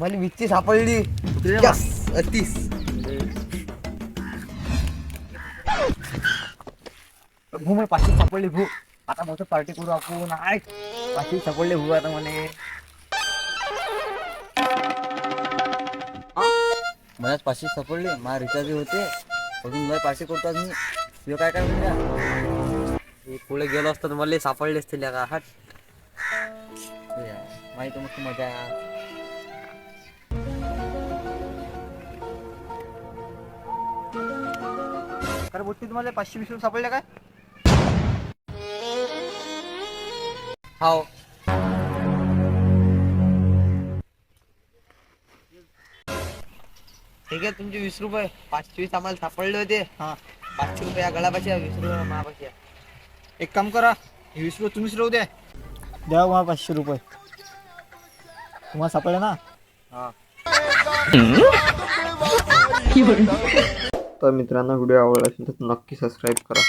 मला वीसची सापडली. Yes, तीस. भू मला पाचशे सापडली भू. आता मोठं पार्टी करू आपण. आय पाचशे सापडले भू आता म्हणे मला पाचशे सापडले. मला रिचार्ज होते. अजून मला पाचशे करतो आज मी. तुझं काय काय म्हणजे पुढे गेलो असतो तर मला सापडले असतील का हट. माहिती मस्त मजा आहे खरं बोलते तुम्हाला पाचशे वीस रुपये सापडले काय? हाव. ठीक आहे तुमचे वीस रुपये. पाचशे वीस आम्हाला सापडले होते. हा. पाचशे रुपये या गळापाशी आहे, वीस रुपये महापाशी आहे. एक काम करा हे वीस रुपये तुम्हीच राहू द्या. द्या मला पाचशे रुपये. तुम्हाला सापडले ना? हा. तर मित्रांनो व्हिडिओ आवडला असेल तर नक्की सबस्क्राईब करा.